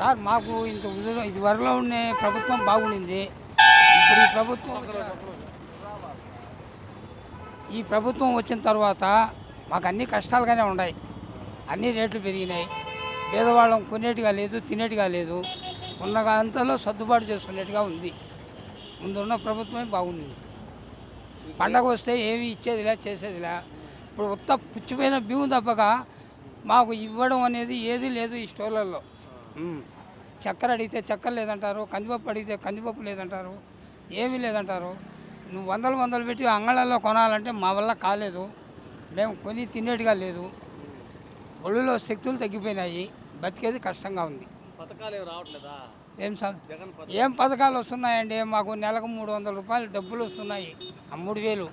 Sir మాకు ఇంత ఉదయం ఇది వరలో ఉండే ప్రభుత్వం బాగుండింది. ఇప్పుడు ఈ ప్రభుత్వం ఈ ప్రభుత్వం వచ్చిన తర్వాత మాకు అన్ని కష్టాలుగానే ఉన్నాయి. అన్ని రేట్లు పెరిగినాయి. పేదవాళ్ళం కొనేటిగా లేదు తినేటిగా లేదు. ఉన్న అంతలో సర్దుబాటు చేసుకునేట్టుగా ఉంది. ముందున్న ప్రభుత్వమే బాగుంది. పండగ వస్తే ఏమి ఇచ్చేదిలే చేసేదిలే. ఇప్పుడు ఉత్త పుచ్చిపోయిన బియ్యం తప్పక మాకు ఇవ్వడం అనేది ఏది లేదు ఈ స్టోర్లలో. చక్కెర అడిగితే చక్కెర లేదంటారు కందిపప్పు అడిగితే కందిపప్పు లేదంటారు ఏమీ లేదంటారు. నువ్వు వందలు వందలు పెట్టి అంగళ్ళల్లో కొనాలంటే మా వల్ల కాలేదు. మేము కొని తినేట్టుగా లేదు. ఒళ్ళులో శక్తులు తగ్గిపోయినాయి. బతికేది కష్టంగా ఉంది. పథకాలు ఏమి రావట్లేదా? ఏం సార్? ఏం పథకాలు వస్తున్నాయండి? మాకు నెలకు మూడు వందల రూపాయలు డబ్బులు వస్తున్నాయి. ఆ మూడు వేలు.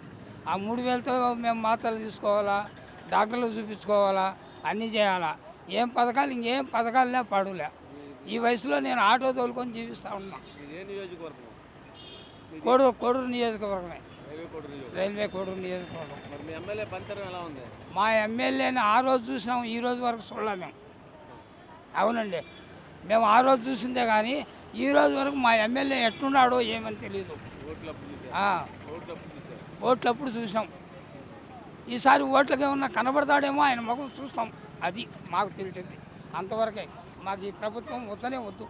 ఆ మూడు వేలతో మేము మాత్రలు తీసుకోవాలా? డాక్టర్లు చూపించుకోవాలా? అన్నీ చేయాలా? ఏం పథకాలు ఇంకేం పథకాలనే పాడులే ఈ వయసులో నేను ఆటో తోలుకొని జీవిస్తూ ఉన్నా. కోడూరు కోడూరు నియోజకవర్గమే. రైల్వే కోట నియోజకవర్గం. కోడూరు మీ ఎమ్మెల్యేని ఆ రోజు చూసినాం ఈ రోజు వరకు చూడలే మేము. అవునండి. మేము ఆ రోజు చూసిందే కానీ ఈ రోజు వరకు మా ఎమ్మెల్యే ఎట్టున్నాడో ఏమని తెలియదు ఓట్లప్పుడు చూసినాం. ఈసారి ఓట్లకి ఏమన్నా కనబడతాడేమో ఆయన ముఖం చూస్తాం. అది మాకు తెలిసింది. అంతవరకే మాకు ఈ ప్రభుత్వం వద్దనే వద్దు.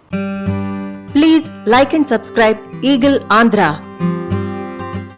Please like and subscribe eagle Andhra